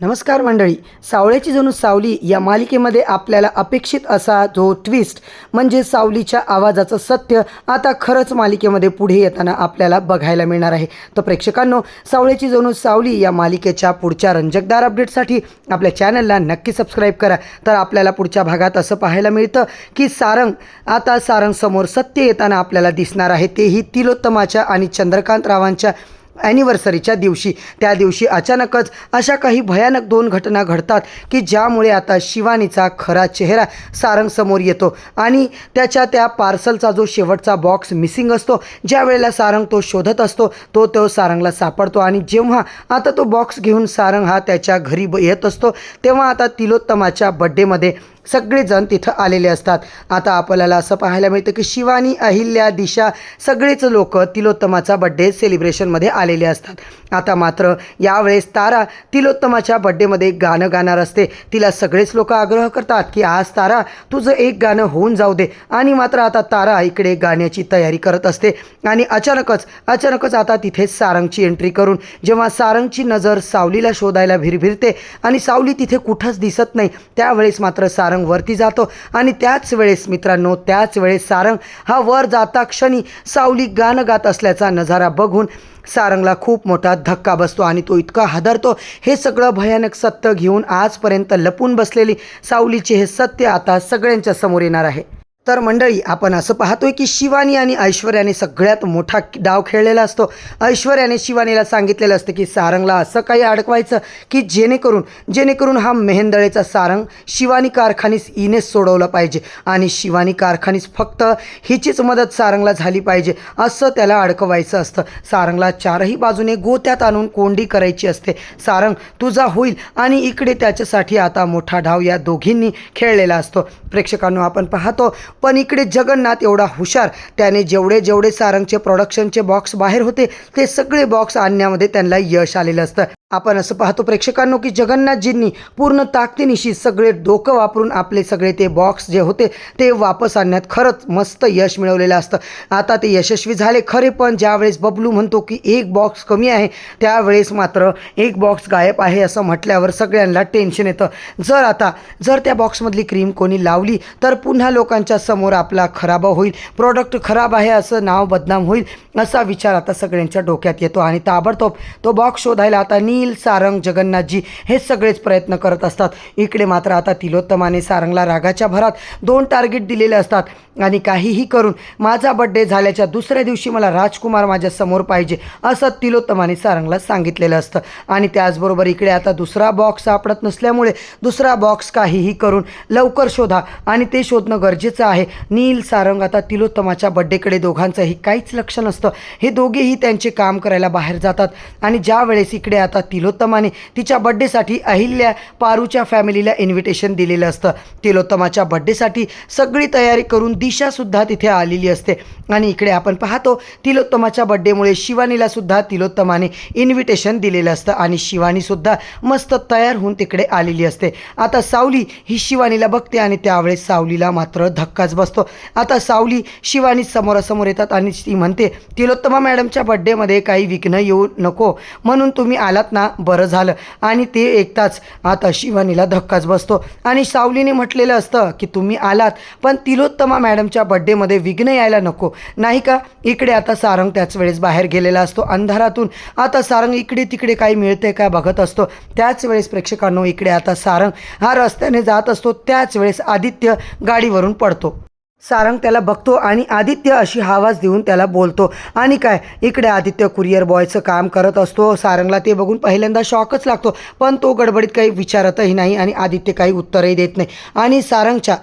नमस्कार मंडळी सावळ्याची जणू सावली या मालिकेमध्ये आपल्याला अपेक्षित असा जो ट्विस्ट म्हणजे सावलीच्या आवाजाचं सत्य आता खरंच मालिकेमध्ये पुढे येताना आपल्याला बघायला मिळणार आहे. तर प्रेक्षकांनो सावळ्याची जणू सावली या मालिकेच्या पुढच्या रंजकदार अपडेटसाठी आपल्या चॅनलला नक्की सबस्क्राईब करा. तर आपल्याला पुढच्या भागात असं पाहायला मिळतं की सारंग आता सारंगसमोर सत्य येताना आपल्याला दिसणार आहे. तेही तिलोत्तमाच्या आणि चंद्रकांत रावांच्या ॲनिव्हर्सरीच्या दिवशी. त्या दिवशी अचानकच अशा काही भयानक दोन घटना घडतात की ज्यामुळे आता शिवानीचा खरा चेहरा सारंगसमोर येतो आणि त्याच्या त्या पार्सलचा जो शेवटचा बॉक्स मिसिंग असतो ज्या वेळेला सारंग तो शोधत असतो तो तो सारंगला सापडतो आणि जेव्हा आता तो बॉक्स घेऊन सारंग हा त्याच्या घरी ब- येत असतो तेव्हा आता तिलोत्तमाच्या बड्डेमध्ये सगळेजण तिथं आलेले असतात. आता आपल्याला असं पाहायला मिळतं की शिवानी अहिल्या दिशा सगळेच लोक तिलोत्तमाचा बड्डे सेलिब्रेशनमध्ये आलेले असतात. आता मात्र यावेळेस तारा तिलोत्तमाच्या बड्डेमध्ये गाणं गाणार असते. तिला सगळेच लोक आग्रह करतात की आज तारा तुझं एक गाणं होऊन जाऊ दे. आणि मात्र आता तारा इकडे गाण्याची तयारी करत असते. आणि अचानकच अचानकच आता तिथे सारंगची एंट्री करून जेव्हा सारंगची नजर सावलीला शोधायला भिरभिरते आणि सावली तिथे कुठंच दिसत नाही त्यावेळेस मात्र सारंग वरती जातो आणि त्याच वेळेस मित्रांनो त्याच वेळेस सारंग हा वर जाता क्षणी सावली गाणं गात असल्याचा नजारा बघून सारंगला खूप मोठा धक्का बसतो आणि तो इतका हादरतो. हे सगळं भयानक सत्य घेऊन आजपर्यंत लपून बसलेली सावलीचे हे सत्य आता सगळ्यांच्या समोर येणार आहे. तर मंडळी आपण असं पाहतोय की शिवानी आणि ऐश्वर्याने सगळ्यात मोठा डाव खेळलेला असतो. ऐश्वर्याने शिवानीला सांगितलेलं असतं की सारंगला असं काही अडकवायचं की जेणेकरून जेणेकरून हा मेहेंदळेचा सारंग शिवानी कारखानीस इनेच सोडवलं पाहिजे आणि शिवानी कारखानीस फक्त हिचीच मदत सारंगला झाली पाहिजे असं त्याला अडकवायचं असतं. सारंगला चारही बाजूने गोत्यात आणून कोंडी करायची असते. सारंग तुझा होईल आणि इकडे त्याच्यासाठी आता मोठा डाव या दोघींनी खेळलेला असतो. प्रेक्षकांनो आपण पाहतो पण इकडे जगन्नाथ एवढा हुशार. त्याने जेवढे जेवढे सारंगचे प्रोडक्शनचे बॉक्स बाहेर होते ते सगळे बॉक्स आणण्यामध्ये त्यांना यश आलेलं असतं. आपण असं पाहतो प्रेक्षकांनो की जगन्नाथजींनी पूर्ण ताकदीनिशी सगळे डोकं वापरून आपले सगळे ते बॉक्स जे होते ते वापस आणण्यात खरंच मस्त यश मिळवलेलं असतं. आता ते यशस्वी झाले खरे पण ज्यावेळेस बबलू म्हणतो की एक बॉक्स कमी आहे त्यावेळेस मात्र एक बॉक्स गायब आहे असं म्हटल्यावर सगळ्यांना टेन्शन येतं. जर आता जर त्या बॉक्समधली क्रीम कोणी लावली तर पुन्हा लोकांच्या समोर आपला खराब होईल प्रॉडक्ट खराब आहे असं नाव बदनाम होईल असा विचार आता सगळ्यांच्या डोक्यात येतो आणि ताबडतोब तो बॉक्स शोधायला आता अनिल सारंग जगन्नाथजी हे सगळेच प्रयत्न करत असतात. इकडे मात्र आता तिलोत्तमाने सारंगला रागाच्या भरात दोन टार्गेट दिलेले असतात आणि काहीही करून माझा बड्डे झाल्याच्या दुसऱ्या दिवशी मला राजकुमार माझ्यासमोर पाहिजे असं तिलोत्तमाने सारंगला सांगितलेलं असतं. आणि त्याचबरोबर इकडे आता दुसरा बॉक्स सापडत नसल्यामुळे दुसरा बॉक्स काहीही करून लवकर शोधा आणि ते शोधणं गरजेचं आहे. नील सारंग आता तिलोत्तमाच्या बड्डेकडे दोघांचंही काहीच लक्ष नसतं. हे दोघेही त्यांचे काम करायला बाहेर जातात आणि ज्या वेळेस इकडे आता तिलोत्तमाने तिच्या बड्डेसाठी अहिल्या पारूच्या फॅमिलीला इन्व्हिटेशन दिलेलं असतं. तिलोत्तमाच्या बड्डेसाठी सगळी तयारी करून दिशासुद्धा तिथे आलेली असते. आणि इकडे आपण पाहतो तिलोत्तमाच्या बड्डेमुळे शिवानीलासुद्धा तिलोत्तमाने इन्व्हिटेशन दिलेलं असतं आणि शिवानीसुद्धा मस्त तयार होऊन तिकडे आलेली असते. आता सावली ही शिवानीला बघते आणि त्यावेळेस सावलीला मात्र धक्काच बसतो. आता सावली शिवानी समोरासमोर येतात आणि ती म्हणते तिलोत्तमा मॅडमच्या बड्डेमध्ये काही विघ्न येऊ नको म्हणून तुम्ही आलात ना बरं झालं. आणि ते ऐकताच आता शिवानीला धक्काच बसतो. आणि सावलीने म्हटलेलं असतं की तुम्ही आलात पण तिलोत्तमा मॅडमच्या बड्डेमध्ये विघ्न यायला नको. नाही का? इकडे आता सारंग त्याच वेळेस बाहेर गेलेला असतो अंधारातून. आता सारंग इकडे तिकडे काही मिळते का बघत असतो. त्याच वेळेस प्रेक्षकांनो इकडे आता सारंग हा रस्त्याने जात असतो. त्याच वेळेस आदित्य गाडीवरून पडतो. सारंग त्याला बघतो आणि आदित्य अशी आवाज देऊन त्याला बोलतो. आणि काय इकडे आदित्य कुरिअर बॉयचं काम करत असतो. सारंगला ते बघून पहिल्यांदा शॉकच लागतो. पण तो गडबडीत काही विचारतही नाही आणि आदित्य काही उत्तरही देत नाही. आणि सारंगच्या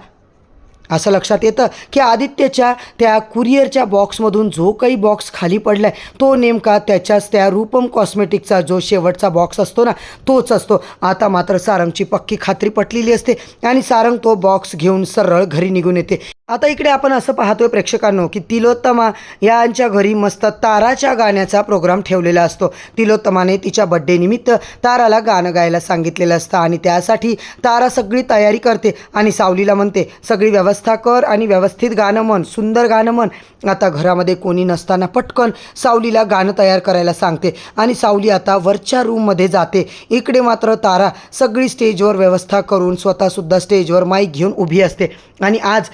असं लक्षात येतं की आदित्यच्या त्या कुरिअरच्या बॉक्समधून जो काही बॉक्स खाली पडला आहे तो नेमका त्याच्याच त्या रूपम कॉस्मेटिकचा जो शेवटचा बॉक्स असतो ना तोच असतो. आता मात्र सारंगची पक्की खात्री पटलेली असते आणि सारंग तो बॉक्स घेऊन सरळ घरी निघून येते. आता इकडे आपण असं पाहतोय प्रेक्षकांनो की तिलोत्तमा यांच्या घरी मस्त ताराच्या गाण्याचा प्रोग्राम ठेवलेला असतो. तिलोत्तमाने तिच्या बड्डे निमित्त ताराला गाणं गायला सांगितलेलं असतं आणि त्यासाठी तारा सगळी तयारी करते आणि सावलीला म्हणते सगळी व्यवस्था कर आणि व्यवस्थित गाणं म्हण सुंदर गाणं म्हण. आता घरामध्ये कोणी नसताना पटकन सावलीला गाणं तयार करायला सांगते आणि सावली आता वरच्या रूममध्ये जाते. इकडे मात्र तारा सगळी स्टेजवर व्यवस्था करून स्वतःसुद्धा स्टेजवर माईक घेऊन उभी असते आणि आज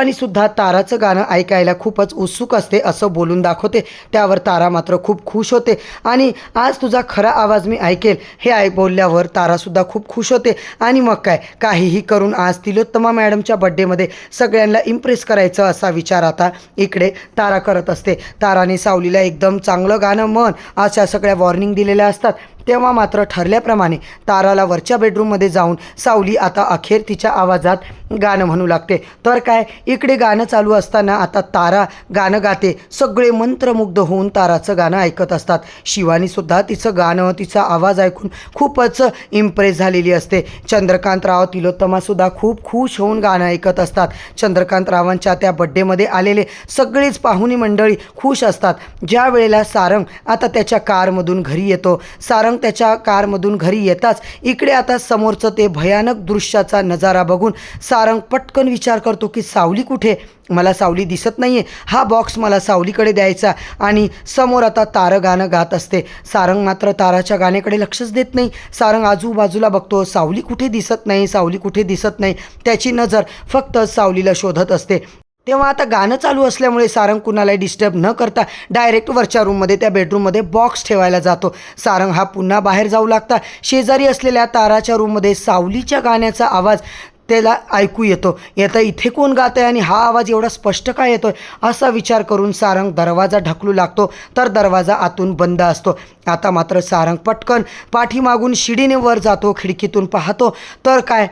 शिवानीसुद्धा ताराचं गाणं ऐकायला खूपच उत्सुक असते असं बोलून दाखवते. त्यावर तारा मात्र खूप खुश होते. आणि आज तुझा खरा आवाज मी ऐकेल हे ऐक बोलल्यावर तारासुद्धा खूप खुश होते. आणि मग काय? काहीही करून आज तिलोत्तमा मॅडमच्या बड्डेमध्ये सगळ्यांना इम्प्रेस करायचं असा विचार आता इकडे तारा करत असते. ताराने सावलीला एकदम चांगलं गाणं म्हण अशा सगळ्या वॉर्निंग दिलेल्या असतात. तेव्हा मात्र ठरल्याप्रमाणे ताराला वरच्या बेडरूममध्ये जाऊन सावली आता अखेर तिच्या आवाजात गाणं म्हणू लागते. तर काय इकडे गाणं चालू असताना आता तारा गाणं गाते. सगळे मंत्रमुग्ध होऊन ताराचं गाणं ऐकत असतात. शिवानीसुद्धा तिचं गाणं तिचा आवाज ऐकून खूपच इम्प्रेस झालेली असते. चंद्रकांत राव तिलोत्तमासुद्धा खूप खुश होऊन गाणं ऐकत असतात. चंद्रकांत रावांच्या त्या बड्डेमध्ये आलेले सगळेच पाहुणी मंडळी खुश असतात. ज्या वेळेला सारंग आता त्याच्या कारमधून घरी येतो सारंग त्याच्या कारमधून घरी येताच इकडे आता समोरचं ते भयानक दृश्याचा नजारा बघून सारंग पटकन विचार करतो की सावली कुठे? मला सावली दिसत नाही आहे हा बॉक्स मला सावलीकडे द्यायचा आणि समोर आता तारं गाणं गात असते. सारंग मात्र ताराच्या गाण्याकडे लक्षच देत नाही. सारंग आजूबाजूला बघतो सावली कुठे दिसत नाही सावली कुठे दिसत नाही? त्याची नजर फक्त सावलीला शोधत असते. तेव्हा आता गाणं चालू असल्यामुळे सारंग कुणालाही डिस्टर्ब न करता डायरेक्ट वरच्या रूममध्ये त्या बेडरूममध्ये बॉक्स ठेवायला जातो. सारंग हा पुन्हा बाहेर जाऊ लागता. शेजारी असलेल्या ताराच्या रूममध्ये सावलीच्या गाण्याचा आवाज त्याला ऐकू येतो. येतं इथे कोण गात आहे आणि हा आवाज एवढा स्पष्ट काय येतो असा विचार करून सारंग दरवाजा ढकलू लागतो. तर दरवाजा आतून बंद असतो. आता मात्र सारंग पटकन पाठीमागून शिडीने वर जातो खिडकीतून पाहतो. तर काय?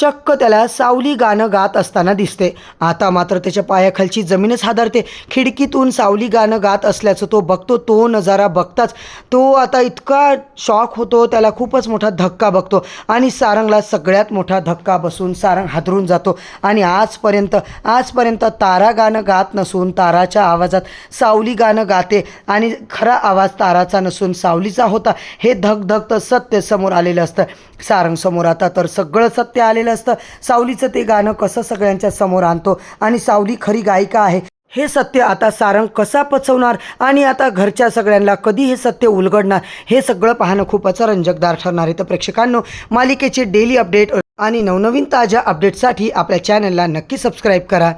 चक्क त्याला सावली गाणं गात असताना दिसते. आता मात्र त्याच्या पायाखालची जमीनच हादरते. खिडकीतून सावली गाणं गात असल्याचं तो बघतो तो नजारा बघताच. तो आता इतका शॉक होतो त्याला खूपच मोठा धक्का बघतो. आणि सारंगला सगळ्यात मोठा धक्का बसून सारंग हादरून जातो. आणि आजपर्यंत आजपर्यंत तारा गाणं गात नसून ताराच्या आवाजात सावली गाणं गाते. आणि खरा आवाज ताराचा नसून सावलीचा होता. हे धगधगतं सत्य समोर आलेलं असतं. सारंग समोर आता तर सगळं सत्य आलेलं असतं. सावलीचं ते गाणं कसं सगळ्यांच्या समोर आणतो? आणि सावली खरी गायिका आहे. हे सत्य आता सारंग कसा पचवणार? आणि आता घरच्या सगळ्यांना कधी हे सत्य उलगडणार? हे सगळं पाहणं खूपच रंजकदार ठरणार आहे. तर प्रेक्षकांनो मालिकेचे डेली अपडेट आणि नवनवीन ताज्या अपडेटसाठी आपल्या चॅनलला नक्की सबस्क्राईब करा.